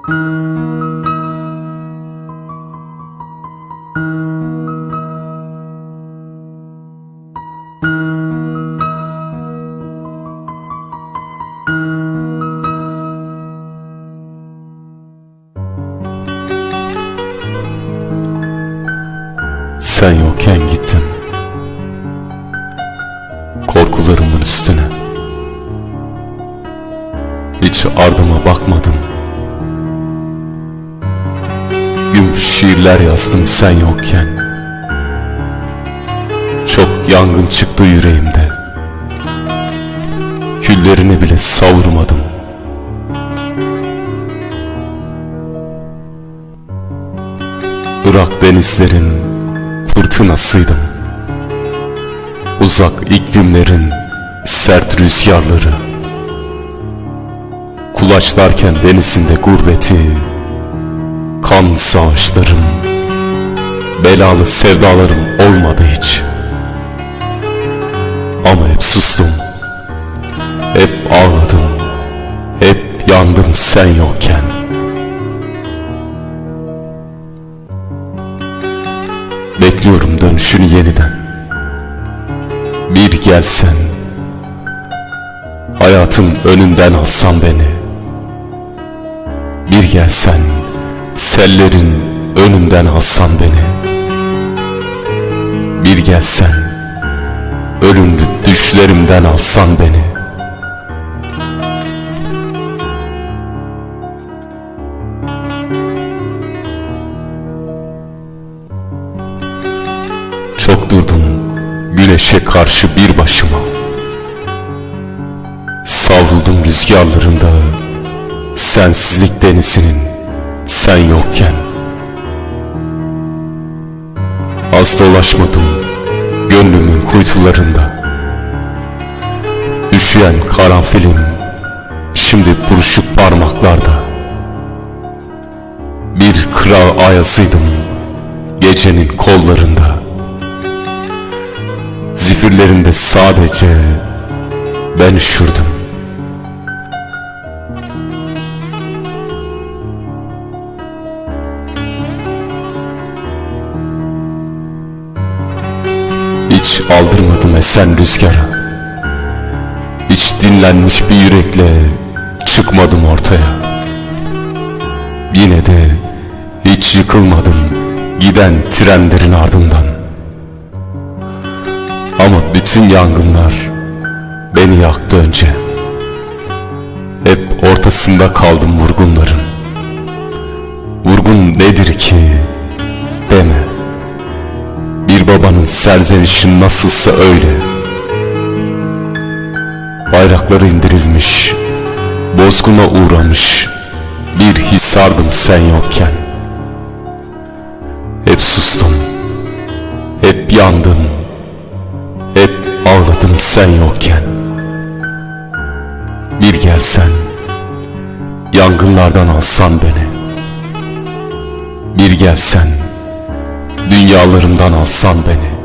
Sen yokken gittim. Korkularımın üstüne. Hiç ardıma bakmadım şiirler yazdım sen yokken. Çok yangın çıktı yüreğimde. Küllerini bile savurmadım. Irak denizlerin fırtınasıydım. Uzak iklimlerin sert rüzgarları. Kulaçlarken denizinde gurbeti Kan savaşlarım Belalı sevdalarım olmadı hiç. Ama hep sustum Hep ağladım Hep yandım sen yokken. Bekliyorum dönüşünü yeniden. Bir gelsen Hayatım önünden alsan beni. Bir gelsen Sellerin önünden alsan beni. Bir gelsen Ölümlü düşlerimden alsan beni. Çok durdum güneşe karşı bir başıma. Savruldum rüzgarlarında Sensizlik denizinin sen yokken. Az dolaşmadım gönlümün kuytularında. Üşüyen karanfilim şimdi buruşuk parmaklarda. Bir kral ayasıydım gecenin kollarında. Zifirlerinde sadece ben üşürdüm Hiç aldırmadım esen rüzgara. Hiç dinlenmiş bir yürekle çıkmadım ortaya. Yine de hiç yıkılmadım giden trenlerin ardından. Ama bütün yangınlar beni yaktı önce. Hep ortasında kaldım vurgunların. Vurgun nedir ki babanın serzenişi nasılsa öyle. Bayrakları indirilmiş Bozguna uğramış Bir hisardım sen yokken. Hep sustum Hep yandım Hep ağladım sen yokken. Bir gelsen Yangınlardan alsan beni. Bir gelsen Dünyalarımdan alsan beni